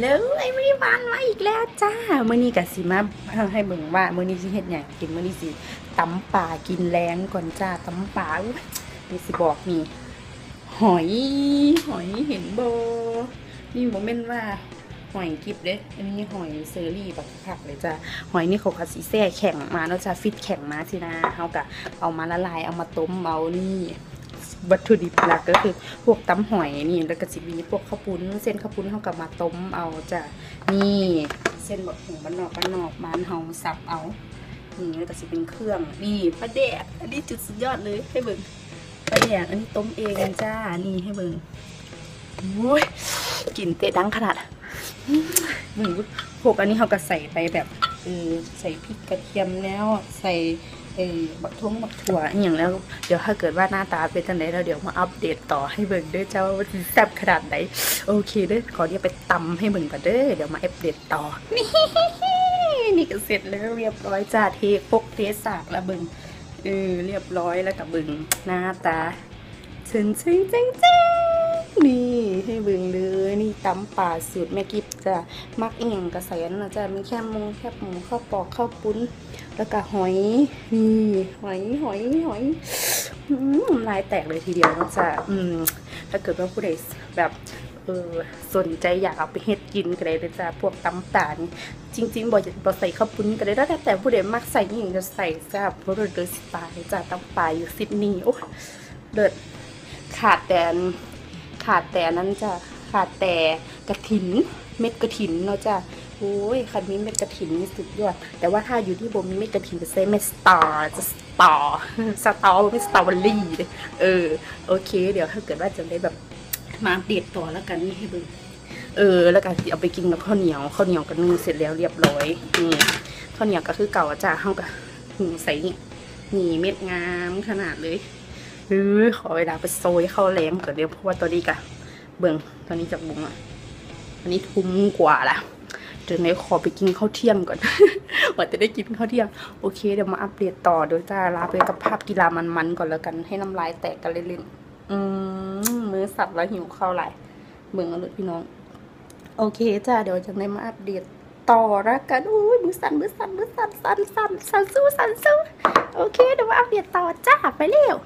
เลยไม่ได้วานมาอีกแล้วจ้ามื้อนี้ก็สิมาให้เบิ่งว่ามื้อนี้สิเฮ็ดหยังกินมื้อนี้สิตำป่ากินแรงก่อนจ้าตำป่าอุ๊ยนี่สิบอกนี่หอยหอยเห็นบ่นี่บ่แม่นว่าหอยกิบเด้อันนี้หอยเซอรี่บักคักเลยจ้าหอยนี่เขาก็สิแช่แข็งมาเนาะจ้าฟิตแข็งมาสินะเฮาก็เอามาละลายเอามาต้มเอานี่ วัตถุดิบหลักก็คือพวกตำหอยนี่แล้วก็จะมีพวกข้าวปุ้นเส้นข้าวปุ้นเขากับมาต้มเอาจ้ะนี่เส้นบดหูบ้านนอกบ้านนอกบ้านเฮาสับเอานี่แล้วก็จะเป็นเครื่องนี่ปลาแดกอันนี้จุดสุดยอดเลยให้เบิ่งปลาแดกอันนี้ต้มเองจ้านี่ให้เบิ่งโอ้ยกลิ่นเตะดังขนาดเบิ่งพวกอันนี้เขาก็ใส่ไปแบบเออใส่พริกกระเทียมแล้วใส่ เออบักทุ่งบักถั่วอหย่างแล้ว เดี๋ยวถ้าเกิดว่าหน้าตาเป็นจังไดแล้วเดี๋ยวมาอัปเดตต่อให้เบิ่งเด้อเจ้าว่าสิแซ่บขนาดไหนโอเคเด้อขอเดี๋ยวไปตำให้เบิ่งก่อนเด้อเดี๋ยวมาอัปเดตต่อนี่นี่ก็เสร็จแล้วเรียบร้อยจ้าเทพกเทสากแล้วเบิ่งเออเรียบร้อยแล้วกับเบิ่งหน้าตาเชิงเชิงเจ้งเจ้ง นี่ให้เบิ่งเลยนี่ตำป่าสูตรแม่กิฟจ้ะมักเอียงกระแสนนะจ้ะมีแค่มงแค่หมูข้าวปอกข้าวปุ้น แล้วก็หอยนี่หอยหอยหอยอืมลายแตกเลยทีเดียวนะจ๊ะอืม ถ้าเกิดว่าผู้ใดแบบเออสนใจอยากเอาไปเฮ็ดกินก็ได้เลยจ้ะพวกตำป่านี่จริง ๆบ่จะบ่ใส่ข้าวปุ้นก็ได้แล้วแต่แต่ผู้ใดมักใส่อหย่งจะใส่จ้ะเพราะเราเดินสไตล์จ้ะตำป่าอยู่ซิดนีย์โอ้เลิศขาดแต่อัน ขาดแต่อันนั้นจ้ะขาดแต่กระถิน เม็ดกระถินเนาะจ้ะโอ้ยคันนี้เม็ดกระถินนี่สุดยอด แต่ว่าถ้าอยู่ที่บ่มีเม็ดกระถินจะใช้เม็ดสตาร์จะสตาร์สตาร์ไม่สตาร์วันลี่เออโอเค เดี๋ยวถ้าเกิดว่าจะได้แบบมาอัปเดต่อแล้วกันนี่ให้เบิ่งเออ แล้วก็เอาไปกินกับข้าวเหนียวข้าวเหนียวกันนึ่งเสร็จแล้วเรียบร้อยนี่ข้าวเหนียวก็คือเก่าจ้าเฮากับหูใส่นี่เม็ดงามขนาดเลย เออขอเวลาไปโซยข้าวแรงก่อนเดี๋ยวเพราะว่าตอนนี้กะเบิ่งตอนนี้จากบุงอะอันนี้ทุ่มกว่าละเดี๋ยวไหนขอไปกินข้าวเที่ยงก่อนว่าจะได้กินข้าวเที่ยง โอเคเดี๋ยวมาอัปเดตต่อโดยจ้าลาไปกับภาพกีฬามันๆก่อนแล้วกันให้น้ำลายแตกกันเล่นๆอืมมือสับแล้วหิวข้าวไหลเบิ่งอาเลยพี่น้อง โอเคจ้าเดี๋ยวจะได้มาอัปเดตต่อแล้วกันอุ้ยมือสั่นมือสั่นมือสั่นสั่นสั่นสั่นสู้สั่นสู้โอเคเดี๋ยวมาอัปเดตต่อจ้าไปเร็ว